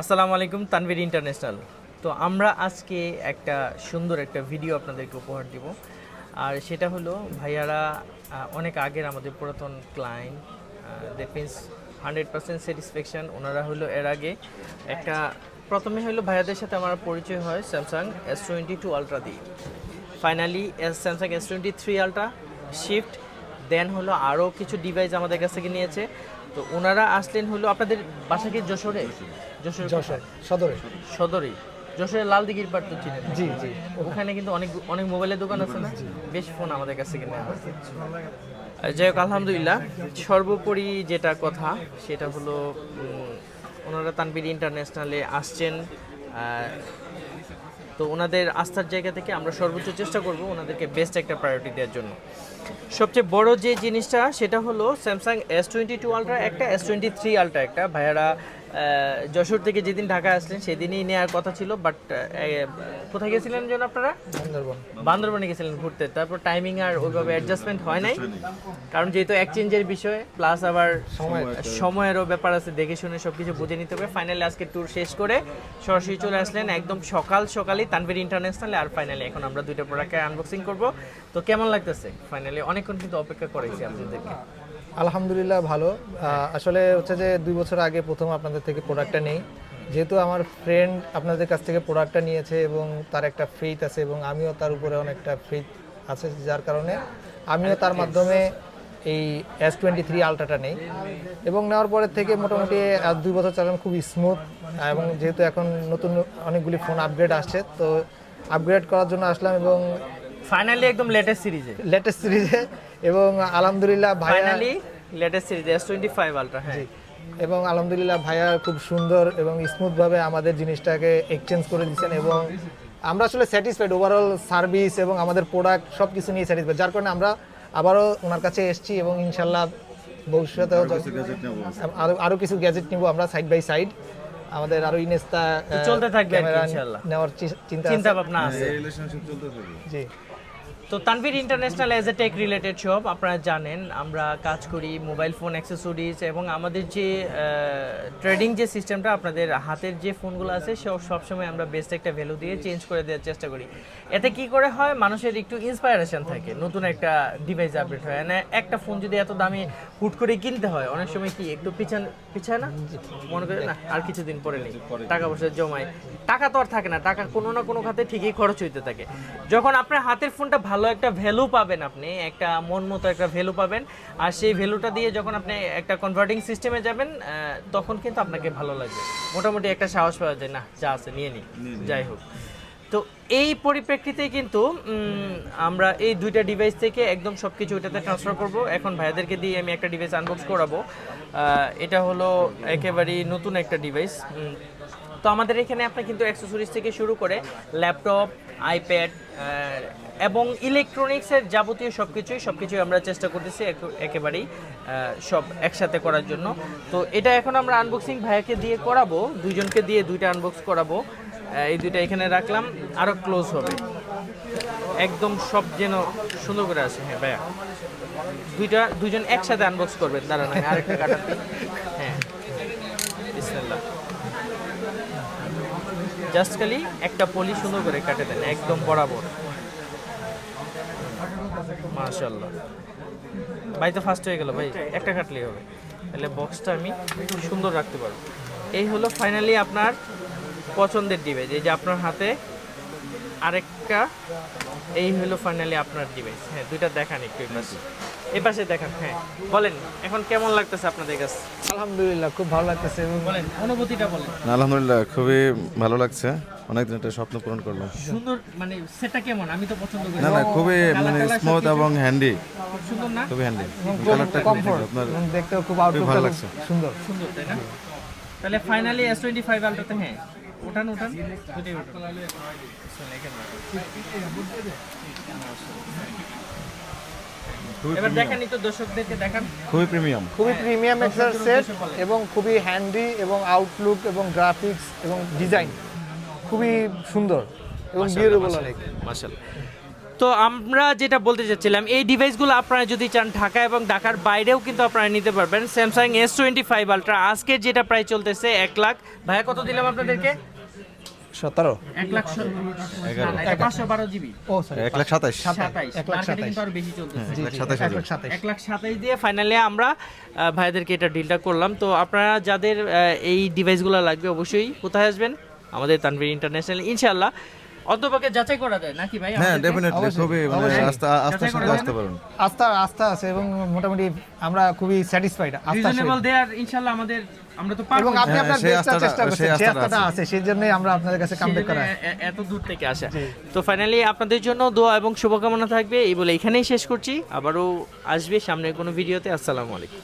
আসসালামু আলাইকুম, তানভীর ইন্টারন্যাশনাল। তো আমরা আজকে একটা সুন্দর একটা ভিডিও আপনাদেরকে উপহার দিব। আর সেটা হলো, ভাইয়ারা অনেক আগের আমাদের পুরাতন client that means hundred percent satisfaction ওনারা হলো এর আগে একটা, প্রথমে হলো ভাইয়াদের সাথে আমার পরিচয় হয় Samsung S twenty two ultra দিয়ে। Finally S Samsung S twenty three ultra shift দেন হলো আরও কিছু ডিভাইস আমাদের কাছ থেকে নিয়েছে। তো ওনারা আসলেন হলো আপনাদের বাসা কি যশোরে? যশোরে যশোর সদরে। সদরে। যশোরের লাল দিঘির পাট তো চিনেন জি জি। ওখানে কিন্তু অনেক অনেক মোবাইলের দোকান আছে না? বেশ ফোন আমাদের কাছে থেকে নেওয়া যাই হোক আলহামদুলিল্লাহ। সর্বোপরি যেটা কথা সেটা হলো ওনারা তানবির ইন্টারন্যাশনালে আসছেন। তো ওনাদের আস্থার জায়গা থেকে আমরা সর্বোচ্চ চেষ্টা করব ওনাদেরকে বেস্ট একটা প্রায়োরিটি দেওয়ার জন্য। সবচেয়ে বড় যে জিনিসটা, সেটা হলো Samsung S twenty two ultra একটা এস টোয়েন্টি থ্রি আলট্রা একটা। ভাইয়ারা যশোর থেকে যেদিন ঢাকা আসলেন সেদিনই নেওয়ার কথা ছিল বাট কোথায় গেছিলেন যেন আপনারা? সুন্দরবন বান্দরবানে গেছিলেন ঘুরতে। তারপর টাইমিং আর ওইভাবে অ্যাডজাস্টমেন্ট হয় নাই। কারণ যেহেতু এক্সচেঞ্জের বিষয় প্লাস আবার সময়েরও ব্যাপার আছে দেখে শুনে সবকিছু বুঝে নিতে হবে। ফাইনালি আজকে ট্যুর শেষ করে সরাসরি চলে আসলেন একদম সকাল সকালই তানভীর ইন্টারন্যাশনালে আর ফাইনালি এখন আমরা দুইটা প্রোডাক্টে আনবক্সিং করব। তো কেমন লাগতেছে? ফাইনালি অনেকক্ষণ কিন্তু অপেক্ষা করেছি আপনাদেরকে। আলহামদুলিল্লাহ ভালো। আসলে হচ্ছে যে দুই বছর আগে প্রথম আপনাদের থেকে প্রোডাক্টটা নেই। যেহেতু আমার ফ্রেন্ড আপনাদের কাছ থেকে প্রোডাক্টটা নিয়েছে এবং তার একটা ফেইথ আছে এবং আমিও তার উপরে অনেকটা ফেইথ আছে যার কারণে আমিও তার মাধ্যমে এই এস টোয়েন্টি থ্রি আলট্রাটা নেই। এবং নেওয়ার পরের থেকে মোটামুটি আজ দুই বছর চালানো খুব স্মুথ এবং যেহেতু এখন নতুন অনেকগুলি ফোন আপগ্রেড আসছে, তো আপগ্রেড করার জন্য আসলাম এবং ফাইনালি একদম লেটেস্ট সিরিজে লেটেস্ট সিরিজে এবং আলহামদুলিল্লাহ ভাইয়া ফাইনালি লেটেস্ট সিরিজে এস টোয়েন্টি ফাইভ আলট্রা হ্যাঁ। এবং আলহামদুলিল্লাহ ভাইয়া খুব সুন্দর এবং স্মুথভাবে আমাদের জিনিসটাকে এক্সচেঞ্জ করে দিচ্ছেন এবং আমরা আসলে স্যাটিসফাইড ওভারঅল সার্ভিস এবং আমাদের প্রোডাক্ট সব কিছু নিয়ে স্যাটিসফাইড যার কারণে আমরা আবারও ওনার কাছে এসেছি এবং ইনশাল্লাহ ভবিষ্যতেও আরও আরও কিছু গ্যাজেট নিব। আমরা সাইড বাই সাইড আমাদের আরও ইনেস্তা চলতে থাকবে আর কি ইনশাল্লাহ। নেওয়ার চিন্তা চিন্তা আছে। ভাবনা আছে। জি। তো Tanvir international as a tech related shop আপনারা জানেন আমরা কাজ করি মোবাইল ফোন অ্যাক্সেসরিজ এবং আমাদের যে ট্রেডিং যে সিস্টেমটা আপনাদের হাতের যে ফোনগুলো আছে সব সবসময় আমরা বেস্ট একটা ভ্যালু দিয়ে চেঞ্জ করে দেওয়ার চেষ্টা করি। এতে কি করে হয় মানুষের একটু ইন্সপায়ারেশন থাকে নতুন একটা ডিভাইস আপডেট হয়। মানে একটা ফোন যদি এত দামি হুট করে কিনতে হয় অনেক সময় কি একটু পিছান পিছায় না? মনে করে না আর কিছুদিন পরে নেই টাকা পয়সা জমায়। টাকা তো আর থাকে না টাকা কোনো না কোনো খাতে ঠিকই খরচ হইতে থাকে। যখন আপনার হাতের ফোনটা ভালো একটা ভ্যালু পাবেন আপনি একটা মন মতো একটা ভ্যালু পাবেন। আর সেই ভ্যালুটা দিয়ে যখন আপনি একটা কনভার্টিং সিস্টেমে যাবেন তখন কিন্তু আপনাকে ভালো লাগবে। মোটামুটি একটা সাহস পাওয়া যায় না যা আছে নিয়ে নিই। যাই হোক। তো এই পরিপ্রেক্ষিতে কিন্তু আমরা এই দুইটা ডিভাইস থেকে একদম সব কিছু ওইটাতে ট্রান্সফার করব। এখন ভাইয়াদেরকে দিয়ে আমি একটা ডিভাইস আনবক্স করাবো। এটা হলো একেবারেই নতুন একটা ডিভাইস তো আমাদের এখানে আপনি কিন্তু অ্যাক্সেসরিজ থেকে শুরু করে ল্যাপটপ আইপ্যাড এবং ইলেকট্রনিক্সের যাবতীয় সব কিছুই সব কিছুই আমরা চেষ্টা করতেছি এক- একেবারেই সব একসাথে করার জন্য। তো এটা এখন আমরা আনবক্সিং ভাইয়াকে দিয়ে করাবো, দুইজনকে দিয়ে দুইটা আনবক্স করাবো। এই দুইটা এখানে রাখলাম আরও ক্লোজ হবে। একদম সব যেন সুন্দর করে আসে হ্যাঁ ভাইয়া। দুইটা, দুইজন একসাথে আনবক্স করবেন, দাঁড়ান আমি আরেকটা কাটাতে হ্যাঁ বিসমিল্লাহ। জাস্ট খালি একটা পলি সুন্দর করে কাটে দেন, একদম বরাবর। মাশাল্লাহ ভাই তো ফার্স্ট হয়ে গেল ভাই। একটা কাটলেই হবে। তাহলে বক্সটা আমি সুন্দর রাখতে পারব। এই হলো ফাইনালি আপনার পছন্দের ডিভাইস এই যে আপনার হাতে আরেকটা এই হলো ফাইনালি আপনার ডিভাইস হ্যাঁ দুইটা দেখান একটু এই পাশে পাশে দেখান হ্যাঁ। বলেন এখন কেমন লাগতেছে আপনাদের কাছে? আলহামদুলিল্লাহ খুব ভালো লাগতেছে এবং বলেন অনুভূতিটা বলেন। আলহামদুলিল্লাহ খুবই ভালো লাগছে। অনেকদিন একটা স্বপ্ন পূরণ করলাম। সুন্দর মানে সেটা কেমন? আমি তো পছন্দ করি। না না খুবই মানে স্মুথ এবং হ্যান্ডি সুন্দর না? খুবই হ্যান্ডি এবং কালারটা কমফোর্ট আপনার দেখতেও খুব আউটলুক ভালো লাগছে। সুন্দর। সুন্দর তাই না? তাহলে ফাইনালি এস টোয়েন্টি ফাইভ আলটাতে হ্যাঁ। ওঠান ওঠান। দুটোই ওঠান শোন, এখানে রাখো। এবার দেখানি তো দর্শকদেরকে দেখান। খুবই প্রিমিয়াম খুবই প্রিমিয়াম সেট এবং খুবই হ্যান্ডি এবং আউটলুক এবং গ্রাফিক্স এবং ডিজাইন খুবই সুন্দর এবং বিউটিফুল অনেক। মাশাল তো আমরা যেটা বলতে চাচ্ছিলাম এই ডিভাইসগুলো আপনারা যদি চান ঢাকা এবং ঢাকার বাইরেও কিন্তু আপনারা নিতে পারবেন। Samsung S twenty five ultra আজকের যেটা প্রায় চলতেছে এক লাখ। ভাইয়া কত দিলাম আপনাদেরকে? সতেরো। এক লাখ পাঁচশো বারো জিবি? ও এক লাখ সাতাইশ। এক লাখ সাতাইশ। আরও বেশি চলতেছে। এক লাখ সাতাশ এক হাজার লাখ সাতাশ এক লাখ সাতাইশ দিয়ে ফাইনালি আমরা ভাইদেরকে এটা ডিলটা করলাম। তো আপনারা যাদের এই ডিভাইসগুলো লাগবে অবশ্যই কোথায় আসবেন? আমাদের তানভীর ইন্টারন্যাশনাল ইনশাল্লাহ অন্তপক্ষে যাচাই করা যায় নাকি ভাই? হ্যাঁ? ডেফিনেটলি খুবই মানে। আস্থা আস্থার সাথে আসতে পারুন আস্থা আস্থা আছে এবং মোটামুটি আমরা খুবই স্যাটিসফাইড আস্থা রিজনেবল দেয়ার ইনশাল্লাহ আমাদের আমরা তো পারব। এবং আপনি হ্যাঁ, আপনার সেই বেস্টটা চেষ্টা করছেন সেই আস্থাটা আস্থাটা আছে। সেই জন্যই আমরা আপনাদের কাছে কামব্যাক করা এত দূর থেকে আসা। তো ফাইনালি আপনাদের জন্য দোয়া এবং শুভকামনা থাকবে এই বলে এখানেই শেষ করছি। আবারও আসবে সামনে কোনো ভিডিওতে। আসসালামু আলাইকুম।